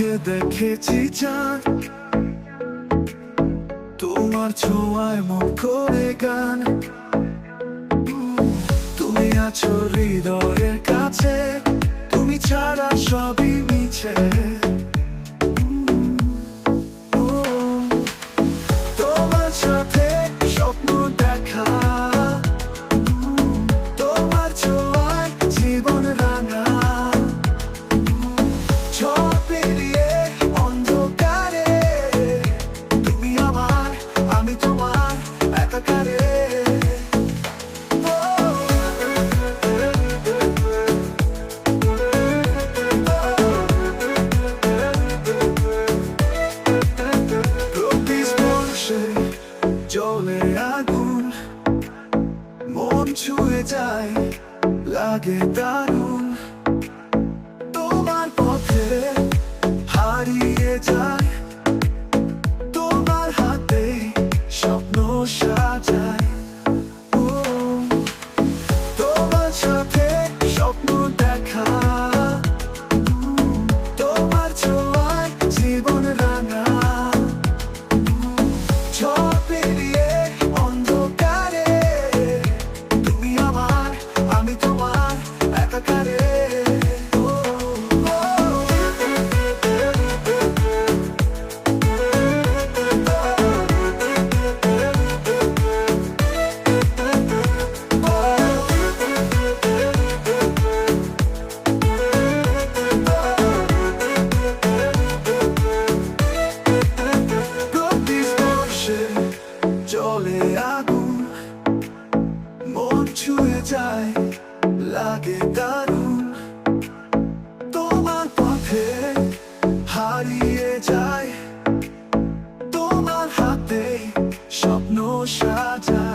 চোখে দেখেছি চাঁদ। তোমার ছোঁয়ায় মন করে গান। তুমি আছো হৃদয়ের কাছে, তুমি ছাড়া সবই মিছে। ছুঁয়ে যায় লাগে দারুণ মন ছুঁয়ে যায় লাগে দারুণ। তোমার পথে হারিয়ে যায় তোমার হাতে স্বপ্ন সাজায়।